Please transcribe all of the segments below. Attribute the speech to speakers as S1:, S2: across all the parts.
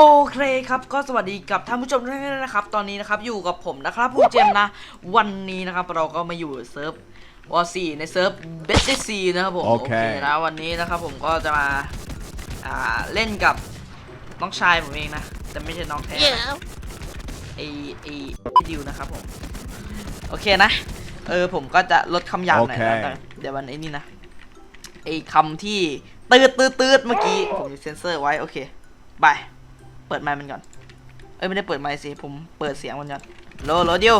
S1: โอเคครับก็สวัสดีกับท่านผู้ชมทุกท่านนะครับ ตอนนี้นะครับอยู่กับผมนะครับผู้เจมส์นะ วันนี้นะครับเราก็มาอยู่เซิร์ฟวอซีในเซิร์ฟเบสซีนะครับผม
S2: โอเค
S1: นะวันนี้นะครับผมก็จะมาอ่าเล่นกับน้องชายผมเองนะ แต่ไม่ใช่น้องแท้นะไอไอพี่ดิวนะครับผมโอเคนะ เออผมก็จะลดคำหยาบหน่อยนะ
S2: โอเค
S1: แต่เดี๋ยววันไอ้นี่นะไอคำที่ตืดตืดตืดเมื่อกี้ผมจะเซ็นเซอร์ไว้โอเคบาย เปิดไมค์มันก่อน เอ้ยไม่ได้เปิดไมค์สิผมเปิดเสียงมันก่อนโลโลเดียว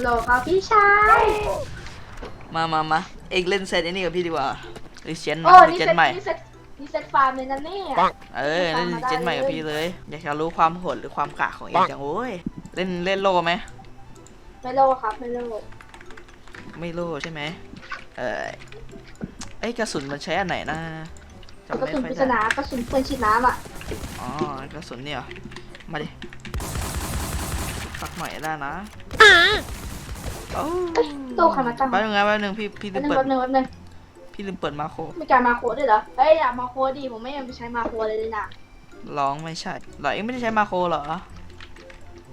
S3: โหลครับพี่ชาย
S1: มามามาเอกเล่นเซตไอ้นี่กับพี่ดีกว่ารีเจน
S3: โอ้
S1: รี
S3: นี่
S1: เจ
S3: เซ็
S1: น
S3: ต
S1: ใหม่
S3: นี่เซ็ตนี่เซ็ตฟาร์มเลยนะเนี่ย
S1: เออเล่นรีเจนใหม่กับพี่เลย อยากจะรู้ความโหดหรือความกะของเอกจังโอ้ยเล่นเล่นโลไหม
S3: ไม่โลครับไม่โล
S1: ไม่โลใช่ไหมเออเอ้ยกระสุนมันใช้อันไหนนะ จำ
S3: กระ
S1: ไม่
S3: สุน
S1: ค่อ
S3: ป
S1: ย
S3: ริศ
S1: ได้
S3: นากระสุนปืนฉีดน้ำอะ
S1: อ๋อกระสุนเนี่ยเหรอมาดิสักหน่อยได้นะโอ้
S3: เอ้ยตู้ใครมาตั้ง
S1: แป๊บนึงนะแป๊บนึงพี่พี่ลื
S3: แป๊บ
S1: ม
S3: นึง
S1: เปิด
S3: แป๊บนึงแป๊บนึง
S1: พี่ลืมเปิดมาโคร
S3: มีการมาโค้ดด้วยเหรอเอ้ยอยากมาโค้ดดิผมไม่ยังไปใช้มาโค้ดเลยเลยนะ
S1: ร้องไม่ใช่เหรอเองไม่ได้ใช้มาโครเหรอ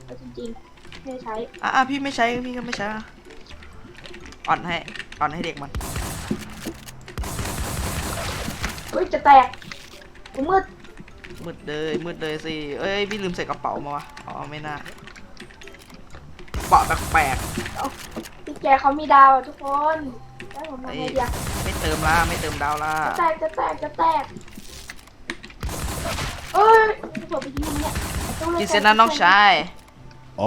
S3: เอาจริงๆไม่ได้ใช้
S1: อะอะพี่ไม่ใช้พี่ก็ไม่ใช้อะอ่อนให้อ่อนให้เด็กมัน
S3: เฮ้ยจะแตกกูมืด
S1: มืดเลยมืดเลยสิ เอ้ยพี่ลืมใส่กระเป๋ามาวะ อ๋อไม่น่าเปาะแปลก
S3: พี่แกเขามีดาวอะทุกคนแล้วผมทำไงดีอะ
S1: ๆไม่เติมละไม่เติมดาวละ
S3: จะแตกจะแตกจะแตกเอ้ยเปิดไปยิงมันเนี่ยตู้ลย
S1: กินเซนนะน้องชาย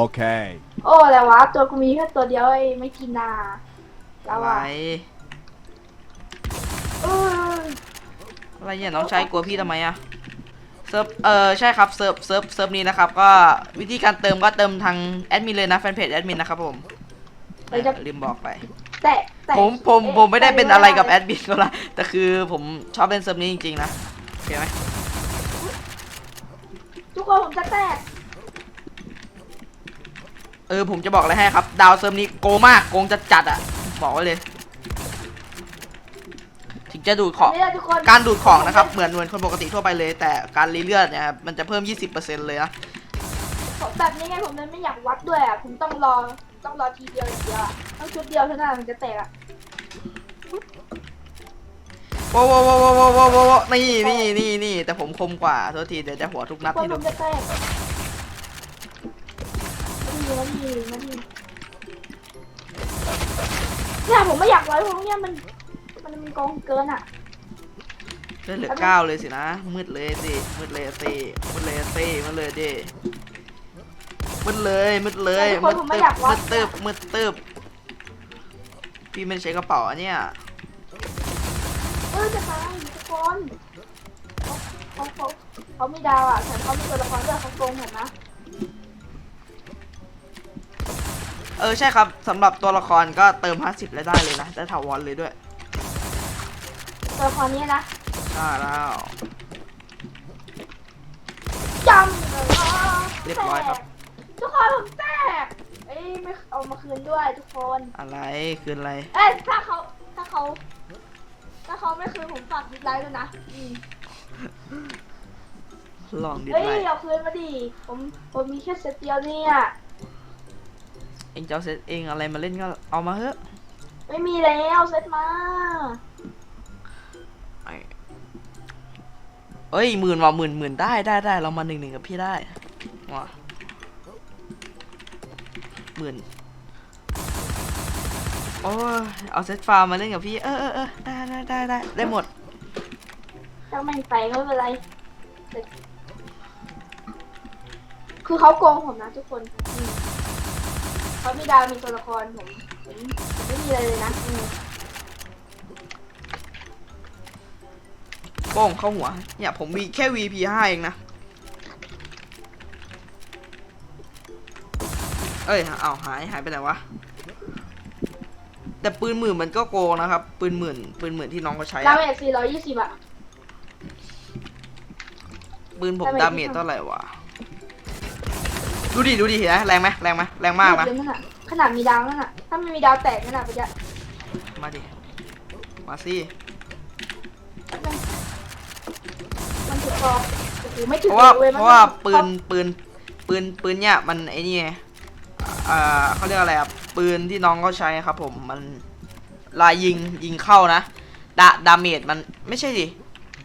S2: Okay.
S3: โอ้แล้ววะตัวกูมีแค่ตัวเดียวไอ้ไม่กินนาแล้ว
S1: อะไร
S3: อะ อะ
S1: ไรเนี่ยน้องชายกลัวพี่ทำไมอะเซิร์ฟเออใช่ครับเซิร์ฟเซิร์ฟเซิร์ฟนี้นะครับ ก็วิธีการเติมก็เติมทางแอดมินเลยนะแฟนเพจแอดมินนะครับผมลืมบอกไป
S3: แต่แต่
S1: ผมผม
S3: เอ๊ะ
S1: ผมไม่ได้เป็นอะไรกับแอ
S3: แต่
S1: ดมินก็ละแต่คือผมชอบเล่นเซิร์ฟนี้จริงๆนะโอเคไหม
S3: ทุกคนผมจะแตก
S1: เออผมจะบอกอะไรให้ครับ ดาวเซิร์ฟนี้โกงมากโกงจัดจัดๆอะบอกไว้เลยถึง จะดูดของ
S3: นี่แหละทุกคน
S1: การดูดของนะครับ เหมือนเหมือนคนปกติทั่วไปเลย แต่การรีเลือดเนี่ยครับมันจะเพิ่ม 20%เลยนะ
S3: ผมแบบนี้ไงผมเลยไม่อยากวัดด้วยอะผมต้องรอต้องรอทีเดียวอย่างเดียวอะต้องชุดเดียวเท่านั้นมันจะแตกอะ
S1: ว้าวว้าวว้าวว้าวว้าวว้าวว้าวนี่นี่นี่นี่แต่ผมคมกว่าโทษทีเดี๋ยวจะหัวทุกนัด
S3: คน
S1: ให้
S3: ผ
S1: ดู
S3: มจะแตกมาดีมาดีมาดีเนี่ยผมไม่อยากไว้เพราะเนี่ยมัน มันมันกองเกินอะ
S1: เลือดเหลือเก้าเลยสินะ มืดเลยสิ มืดเลยสิมืดเลยสิมืดเลยดิมืดเลยมืดเลย
S3: ทุกคนผมไม่อยากวั
S1: มื
S3: ด
S1: ดตึบมืดตึบพี่ไม่ได้ใช้กระเป๋าอันเนี้ย
S3: เออจะตายทุกคนเขาเขาเขาเขามีดาวอะแต่เขามีตัวละครด้วยเขาโกงเห็นนะ
S1: เออใช่ครับสำหรับตัวละครก็เติม 50แล้วได้เลยนะได้ถาวรเลยด้วย
S3: ตัวละครนี้นะ
S1: ใช่แล้ว
S3: จำเลยว่า
S1: เรียบร้อยครับ
S3: ทุกคนผมแตกเอ้ยไม่เอามาคืนด้วยทุกคน
S1: อะไรคืนอะไร
S3: เอ้ยถ้าเขาถ้าเขา ถ้าเขาไม่คืนผมฝากดิสไลค์ด้วยนะอืม
S1: ลองดิ
S3: เฮ้ย
S1: ไลน์
S3: เอาคืนมาดิผมผมมีแค่เซตเดียวเนี่ย
S1: เองจะเอาเซตเองอะไรมาเล่นก็เอามาเถอะ
S3: ไม่มีแล้วเซตมา
S1: เอ้ยหมื่นว่ะหมื่นหมื่นได้ได้ได้เรามาหนึ่งหนึ่งกับพี่ได้ว่ะหมื่นโอ้ยเอาเซตฟาร์มมาเล่นกับพี่ เออเออเออได้ได้ได้ได้ได้หมด
S3: ถ้าแม่ไปก็ไม่เป็นไรแต่คือเขาโกงผมนะทุกคนเขามีดาวมีตัวละครผมผมผมไม่มีอะไรเลยนะ
S1: โป้งเข้าหัว เนี่ยผมมีแค่ VP 5เองนะ เอ้ยเอาหายหายไปไหนวะ แต่ปืนหมื่นมันก็โกงนะครับ ปืนหมื่นปืนหมื่นที่น้องเขาใช้
S3: ดา
S1: อะ
S3: เมจ420อะ
S1: ปืนผม
S3: ดา
S1: ดา
S3: เม
S1: เม
S3: จ
S1: จเท่าไหร่วะ ดูดิดูดิเห็นไหมแรงไหมแรงไหมแรงมากนะ
S3: เลยนั่นอะขนาดมีดาวนั่นอะถ้าไม่มีดาวแตกนั่นอะไปจะ
S1: มาดิ มาสิ
S3: มันมัน ถือคอโอเคถือไม่
S1: เพ
S3: ถึง
S1: ราะว่า
S3: ลย
S1: เพราะว่าปืนปืนปืนปืนเนี่ยมันไอ้นี่ไงอ่าเขาเรียกอะไรอะปืนที่น้องเขาใช้ครับ ผมมันลายยิงยิงเข้านะดาดาเมจมันไม่ใช่ดิ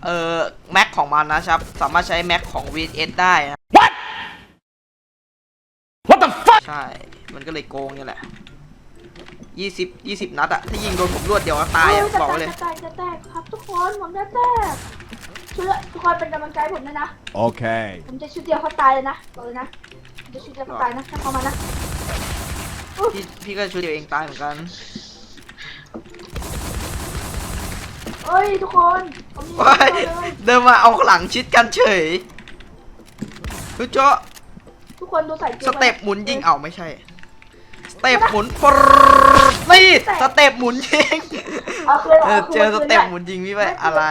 S1: เออแม็กของมันนะครับสามารถใช้แม็กของ VS ได้นะ What What the fuck ใช่ มันก็เลยโกงนี่แหละยี่สิบยี่สิบนัดอะถ้ายิงโดนผมรวดเดียวก็ตายอะ
S3: จะ
S1: บอก
S3: แต
S1: ไว้
S3: ก
S1: เลย
S3: จะแตกจะแตกครับทุกคนผมจะแตก ช่วยทุกคนเป็นกำลังใจให้ผมด้วยนะ
S2: Okay.
S3: ผมจะชุดเดียวเขาตายเลยนะบอกเลยนะผมจะชุดเดียวเขาตายนะถ้าเขามานะ
S1: พี่พี่ก็ช่วยเดียวเองตายเหมือนกัน
S3: เอ้ยทุกคนผมมี
S1: ว้าย
S3: เลย
S1: เดินมาเอาหลังชิดกันเฉยทุกเจ้า
S3: ทุกคนดูใส่ก
S1: สเต็ปหมุนยิงเอาไม่ใช่ สเต็ปหมุนปรดนี่สเต็ปหมุนยิง
S3: เอาคืน
S1: เออเจอสเต็ปหมุนยิงพี่ไปอะไร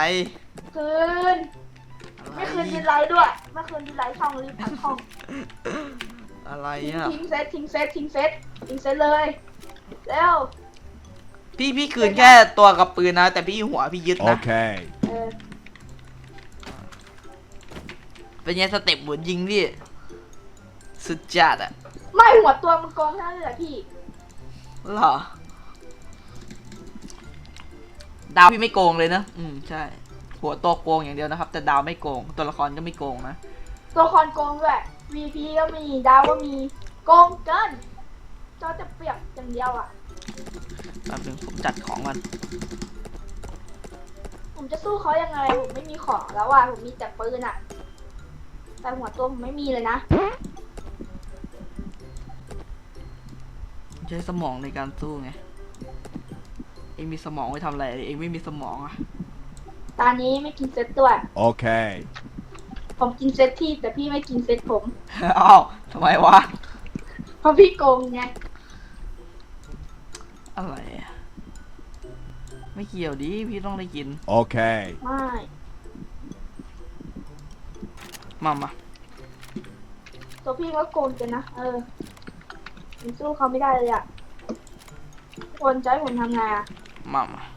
S3: คืน
S1: อะไร
S3: ไม่คืนดีไลท์ด้วย ไม่คืนดีไลท์ช่องรีบพักช่อง
S1: อะไร
S3: ทิ้ง
S1: อะ
S3: ทิ้งเซตทิ้งเซตทิ้งเซตทิ้งเซตเลยแล้ว
S1: พี่พี่คืนแค่ตัวกับปืนนะ แต่พี่หัวพี่ยึดนะ
S2: Okay.
S3: เออ
S1: เป็นไงสเต็ปหมุนยิงพี่ สุดจัดอะ
S3: ไม่หัวตัวมันโกงแค่นั้นเลยเหรอพี่
S1: เหรอดาวพี่ไม่โกงเลยนะ อืม ใช่ หัวตัวโกงอย่างเดียวนะครับ แต่ดาวไม่โกง ตัวละครก็ไม่โกงนะ
S3: ตัวละครโกงด้วย VP ก็มีดาวก็มีโกงเกินจอจะเปียกอย่างเดียวอะ
S1: แป๊บนึงผมจัดของมัน
S3: ผมจะสู้เขายังไงผมไม่มีของแล้วอะผมมีแต่ปืนอะ แต่หัวตัวผมไม่มีเลยนะ
S1: ใช้สมองในการสู้ไง เองมีสมองไว้ทำอะไร เองไม่มีสมองอะ
S3: ตอนนี้ไม่กินเซตด้วย
S2: Okay.
S3: ผมกินเซตที่แต่พี่ไม่กินเซตผม
S1: อ้าวทำไมวะ
S3: เพราะพี่โกงไง
S1: อะไรอะไม่เกี่ยวดิ พี่ต้องได้กิน
S2: Okay.
S3: ไม่
S1: มามา
S3: ตัวพี่ก็โกงกันนะเออผมสู้เขาไม่ได้เลยอะทุกคนจะให้ผมทำไงอะ
S1: มามา
S3: โ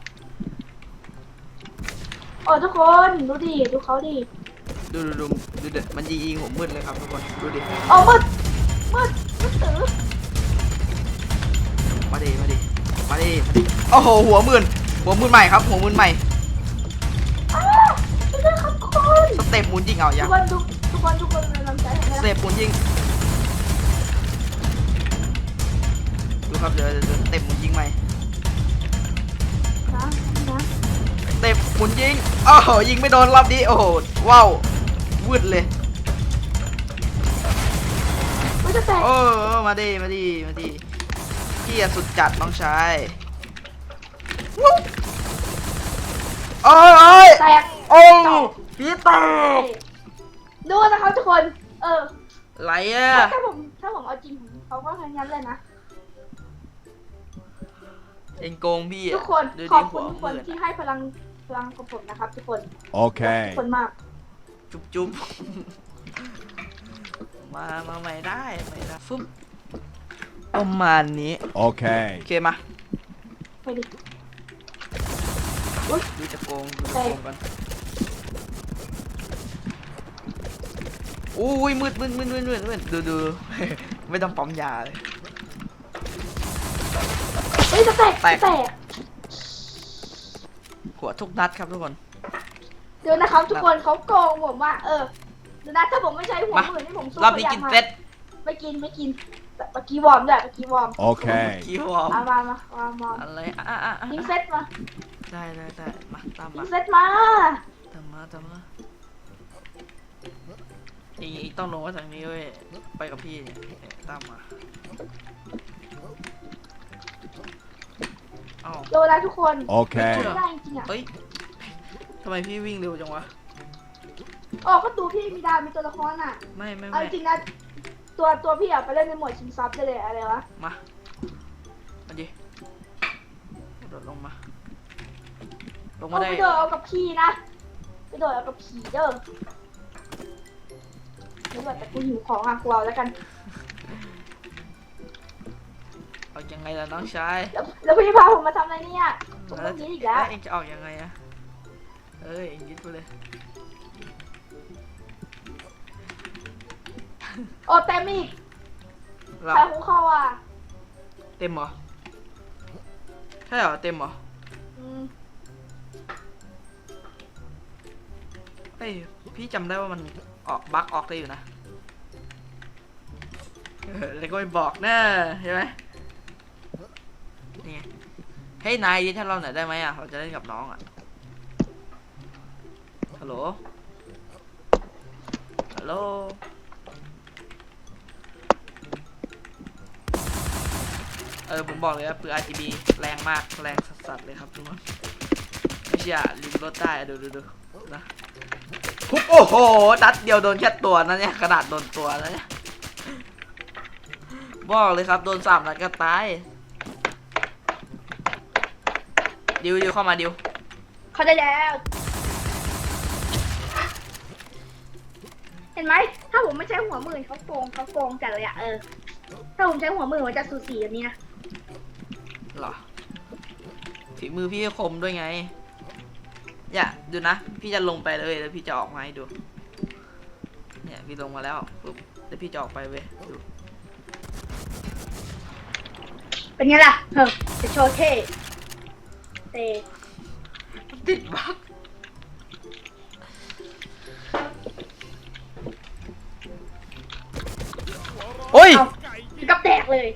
S3: อ้ทุกคนดูดิดูเขาดิ
S1: ดูดูดูดูเด็ดมันยิงผมมืดเลยครับทุกคนดูดิ
S3: โอ้มืดมืดมืดตื้อ
S1: มาดิมาดิมาดิมาดิโอ้โหหัวหมื่นหัวหมื่นใหม่ครับหัวหมื่นใหม่
S3: อ้าช่วยด้วยครับทุกคน
S1: สเต็ปหมุนยิงเอา
S3: ทุ
S1: ยั
S3: ก
S1: ง
S3: คนทุกทุกคนทุกคนเป็นกำลังใจให้
S1: ส
S3: นะ
S1: เต็ปหมุนยิงดูครับเดี๋ยวเดี๋ยวเดี๋ยวสเต็ปหมุนยิงใหม่ เต็ปหมุนยิงโอ้โหยิงไม่โดนรอบนี้โอ้โหว้าววืดเลย
S3: ไม่จะแตก
S1: โอ้มาดิมาดิมาดิพี่อะสุดจัดน้องชายวู้โอ้ยโอ้ย
S3: แตก
S1: โอ้พี่แตก
S3: ดูนะครับทุกคน เออ
S1: ไหลอะ
S3: ถ้าผมถ้าผมเอาจริงผมเขาก็ทั้งนั้นเลยนะ
S1: เองโกงพี่อะ
S3: ทุกคน
S1: ดู
S3: ขอ
S1: ดิ
S3: บคุ
S1: หั
S3: ณ
S1: ว
S3: ทุกคน
S1: มืด
S3: ที่ให้พลังพ ลังกับผมนะครับทุกคนขอบ
S2: Okay.
S3: คุณมาก
S1: จุ๊บจุ๊บมามาใหม่ได้ใหม่ได้ฟึ๊บประมาณนี้โอ
S2: Okay.
S1: เคมา
S3: ไปดิ
S1: ดูจะโกงดูจะโกงกันอุ้ยมืดมืดมืดมืดมืดมืดดูดู ไม่ต้องปั๊มยาเลย
S3: เฮ้ยจะแตก
S1: แตก
S3: จะแตก
S1: หัวทุกนัดครับทุกคน
S3: เดี๋ยวนะครับทุกคนเขาโกงผมว่าเออเดี๋ยวนะถ้าผมไม่ใช้หัว
S1: มา
S3: มือนี่ผมสู้
S1: รอบนี้กิน
S3: ขา
S1: เซ็ต
S3: ไม่กินไม่กินแต่เมื่อกี้วอร์มด้วยเมื่อกี้วอร์ม
S2: Okay.
S1: กี่วอร์ม
S3: เอามามาวอร์มวอร์ม
S1: อะไรอะอะอะอะ
S3: ทิ้งเซตมา
S1: ได้ได้ได้มาตาม
S3: ทิ้
S1: มาง
S3: เซตมา
S1: ตามมาตามมาอีอีต้องลงมาทางนี้เว้ยไปกับพี่เนี่ยตามมาเอ้า
S3: ดูนะทุกคน
S2: Okay.
S3: ไม่ได้จริงๆอะ
S1: เฮ้ยทำไมพี่วิ่งเร็วจังวะ
S3: อ๋อก็ดูพี่มีดาวมีตัวละครอะ
S1: ไม่ไม่
S3: เอา
S1: ไม่
S3: จริงนะตัวตัวพี่อะไปเล่นในหมวดชิงซับได้เลยอะไรวะ
S1: มามาดิกระโดดลงมา ลงมา
S3: เอา
S1: ได้
S3: ไปโดดเอากับพี่นะไปโดดเอากับผีเด้อไม่ว่าแต่กูหิวของอะกูเอาแล้วกัน
S1: เอายังไงล่ะน้องชาย
S3: แล้วแล้วพี่พาผมมาทำอะไรเนี่ยผมต้องยืดอีกแล้ว
S1: เองจะออกยังไงอะเอ้ยเองยึดไปเลย
S3: โอ้เต็มอีก
S1: เรา
S3: ใครคุกเขาอะ
S1: เต็มเหรอใช่เหรอเต็มเหรอ
S3: อืม
S1: เฮ้ยพี่จำได้ว่ามันออกบั๊กออกได้อยู่นะเออแล้วก็ไม่บอกนะใช่ไหม นี่ไงให้นายดิถ้าเราหน่อยได้ไหมอะเราจะเล่นกับน้องอะฮัลโหลฮัลโหลเออผมบอกเลยว่าปืน RGB แรงมากแรงสัสๆเลยครับทุกคนไม่เชื่อลิงรถได้ดูดูดูนะทุบโอ้โหนัดเดียวโดนแค่ตัวนะเนี่ยขนาดโดนตัวแล้วเนี่ยบอกเลยครับโดนสามนัดก็ตาย ดิวดิวเข้ามาดิว
S3: เขาได้แล้ว เห็นไหม ถ้าผมไม่ใช้หัวหมื่นเขาโกงเขาโกงจัดเลยอะเออ ถ้าผมใช้หัวหมื่นมันจะสูสีแบบนี้นะ
S1: เหรอฝีมือพี่คมด้วยไง อย่าดูนะ พี่จะลงไปเลยแล้วพี่จะออกมาให้ดู เนี่ยพี่ลงมาแล้วปุ๊บแล้วพี่จะออกไปเว้ยดู
S3: เป็นไงล่ะเฮ้ยจะโชว์เท่ เต
S1: ติดบั๊กโอ้ย
S3: เอาถึงกับแตกเลย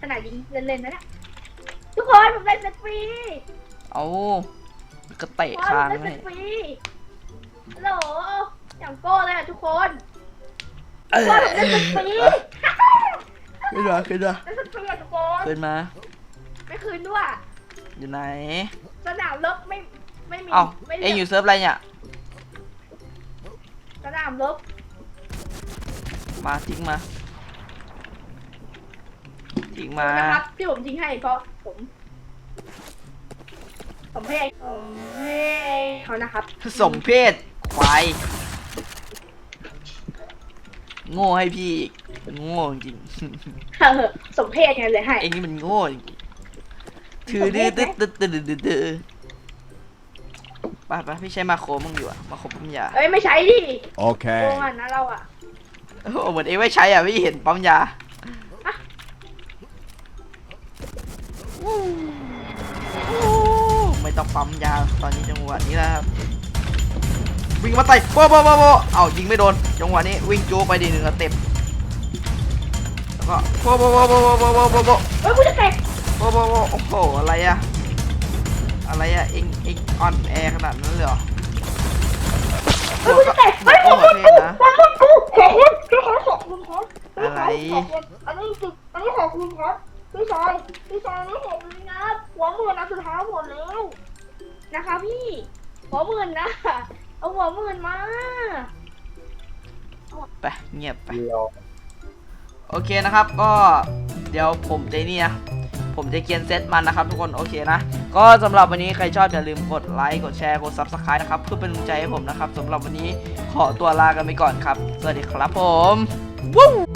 S3: ขนาดยิงเล่นๆนะเนี่ยทุกคนผมเล่นเซตฟรี
S1: เอาก็เตะ
S3: ทุกคน
S1: คาง
S3: เล่น
S1: เล
S3: เซ
S1: ย
S3: ตฟรีฮัลโหลอย่างโก้เลยอะทุกคน
S1: เอ
S3: ทุก
S1: อ
S3: คนผมเล่นเซตฟรี
S1: ขึ้นมาขึ้นมา
S3: เล่นเซตฟรีอะทุกคน
S1: ขึ้นมา
S3: ไม่ คืนด้วย
S1: อยู่ไหน
S3: สนามรบไม่ไม่มี
S1: เอ้า
S3: ไม่
S1: เอ็งอยู่เซิร์ฟอะไรเนี่ย
S3: สนามรบ
S1: มาทิ้งมาทิ้งมา
S3: นะครับที่ผมทิ้งให้เพราะผม ผมให้ผมให้เขานะครับ
S1: สมเพศควายโง่ให้พี่อีกมันโง่จริง
S3: เออสมเพศไงเลยให้
S1: เอ็งนี่มันโง่จริง ถือดื้อตึ๊ดตึ๊ดตึ๊ดตึ๊ดตึ๊ดป่ะป่ะพี่ใช้มาโคมึงอยู่อะมาโคปั๊มยา
S3: เอ้ยไม่ใช้ดิโอ
S2: เค โก
S3: งอะนะเราอะ
S1: โอ้เหมือนเอ้ไม่ใช้อะพี่เห็นปั๊มยาไม่ต้องปั๊มยาตอนนี้จังหวะนี้แล้วครับวิ่งมาไต่โบ๊ะโบ๊ะโบ๊ะเอายิงไม่โดนจังหวะนี้วิ่งจูไปดีหนึ่งสเต็ปแล้วก็โป๊ะโบ๊ะโบ๊ะโบ๊ะโบ๊ะโบ๊ะโบ๊ะ
S3: เฮ้ยกูจะแตก
S1: โบโบโอ้โหอะไรอะอะไรอะเอ็งเอ็งออนแอร์ขนาดนั้นเลยเหรอ
S3: เฮ้ยกูจะแตกเฮ้ย
S1: โอ้
S3: กู
S1: โหเท่นะ
S3: ขอคุณกูขอคุณขอขอบคุณครับ
S1: อะไร
S3: อันนี้คืออันนี้ขอบคุณครับพี่ชายพี่ชายนี่ขอบคุณครับหัวหมื่นนะสุดท้ายหมดแล้วนะคะพี่หัวหมื่นนะเอาหัวหมื่นมา
S1: ไปเงียบไปโอเคนะครับก็เดี๋ยวผมจะนี่นะ ผมจะเกียนเซตมันนะครับทุกคนโอเคนะ ก็สำหรับวันนี้ใครชอบอย่าลืมกดไลค์กดแชร์กดซับสไครต์นะครับเพื่อเป็นกำลังใจให้ผมนะครับสำหรับวันนี้ขอตัวลากันไปก่อนครับ สวัสดีครับผมวู้